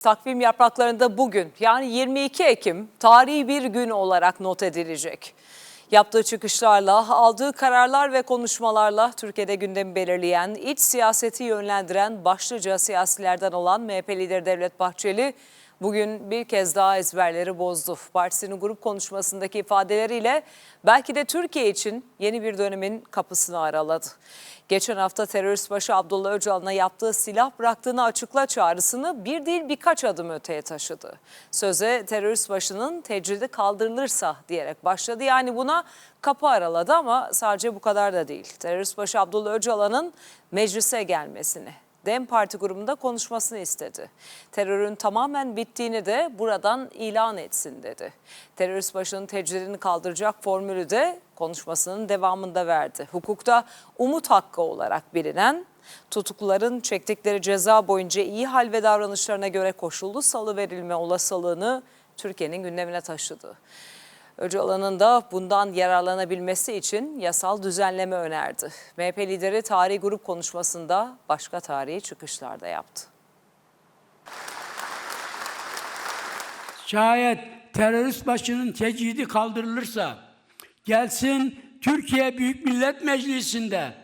Takvim yapraklarında bugün yani 22 Ekim tarihi bir gün olarak not edilecek. Yaptığı çıkışlarla, aldığı kararlar ve konuşmalarla Türkiye'de gündemi belirleyen, iç siyaseti yönlendiren başlıca siyasilerden olan MHP lideri Devlet Bahçeli bugün bir kez daha ezberleri bozdu. Partisinin grup konuşmasındaki ifadeleriyle belki de Türkiye için yeni bir dönemin kapısını araladı. Geçen hafta terörist başı Abdullah Öcalan'a yaptığı silah bıraktığını açıkla çağrısını bir değil birkaç adım öteye taşıdı. Söze terörist başının tecridi kaldırılırsa diyerek başladı. Yani buna kapı araladı ama sadece bu kadar da değil. Terörist başı Abdullah Öcalan'ın meclise gelmesini, DEM Parti grubunda konuşmasını istedi. Terörün tamamen bittiğini de buradan ilan etsin dedi. Terörist başının tecridini kaldıracak formülü de konuşmasının devamında verdi. Hukukta umut hakkı olarak bilinen tutukluların çektikleri ceza boyunca iyi hal ve davranışlarına göre koşullu salı verilme olasılığını Türkiye'nin gündemine taşıdı. Öcalan'ın da bundan yararlanabilmesi için yasal düzenleme önerdi. MHP lideri tarihi grup konuşmasında başka tarihi çıkışlar da yaptı. Şayet terörist başının tecridi kaldırılırsa gelsin Türkiye Büyük Millet Meclisi'nde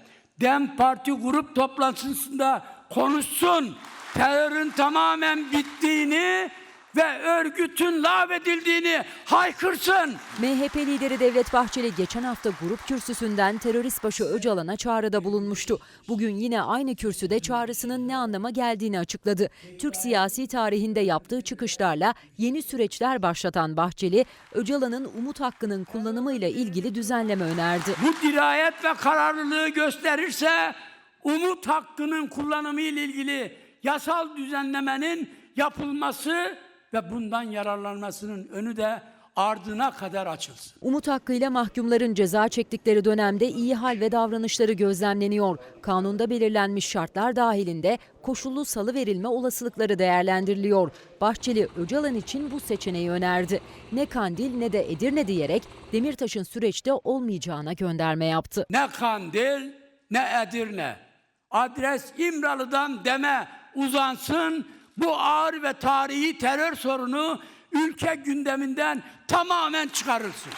DEM Parti grup toplantısında konuşsun. Terörün tamamen bittiğini ve örgütün lağvedildiğini haykırsın. MHP lideri Devlet Bahçeli geçen hafta grup kürsüsünden terörist başı Öcalan'a çağrıda bulunmuştu. Bugün yine aynı kürsüde çağrısının ne anlama geldiğini açıkladı. Türk siyasi tarihinde yaptığı çıkışlarla yeni süreçler başlatan Bahçeli, Öcalan'ın umut hakkının kullanımıyla ilgili düzenleme önerdi. Bu dirayet ve kararlılığı gösterirse umut hakkının kullanımı ile ilgili yasal düzenlemenin yapılması ve bundan yararlanmasının önü de ardına kadar açılsın. Umut hakkıyla mahkumların ceza çektikleri dönemde iyi hal ve davranışları gözlemleniyor. Kanunda belirlenmiş şartlar dahilinde koşullu salı verilme olasılıkları değerlendiriliyor. Bahçeli Öcalan için bu seçeneği önerdi. Ne Kandil ne de Edirne diyerek Demirtaş'ın süreçte olmayacağına gönderme yaptı. Ne Kandil ne Edirne. Adres İmralı'dan deme uzansın. Bu ağır ve tarihi terör sorunu ülke gündeminden tamamen çıkarılsın.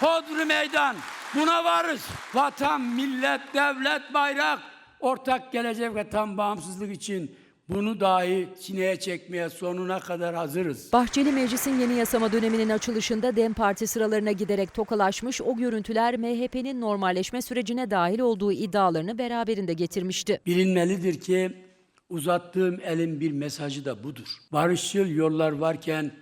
Hodri meydan buna varız. Vatan, millet, devlet, bayrak, ortak gelecek ve tam bağımsızlık için bunu dahi sineye çekmeye sonuna kadar hazırız. Bahçeli meclisin yeni yasama döneminin açılışında DEM Parti sıralarına giderek tokalaşmış o görüntüler MHP'nin normalleşme sürecine dahil olduğu iddialarını beraberinde getirmişti. Bilinmelidir ki uzattığım elin bir mesajı da budur. Barışçıl yollar varken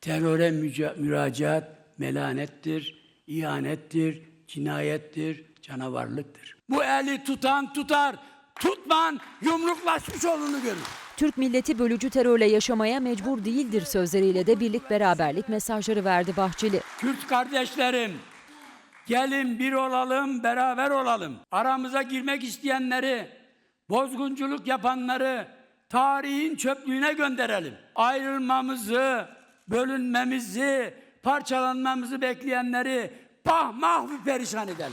teröre müracaat melanettir, ihanettir, cinayettir, canavarlıktır. Bu eli tutan tutar, tutman yumruklaşmış olduğunu görür. Türk milleti bölücü terörle yaşamaya mecbur değildir sözleriyle de birlik beraberlik mesajları verdi Bahçeli. Kürt kardeşlerim, gelin bir olalım, beraber olalım. Aramıza girmek isteyenleri, bozgunculuk yapanları tarihin çöplüğüne gönderelim. Ayrılmamızı, bölünmemizi, parçalanmamızı bekleyenleri pah mahvi perişan edelim.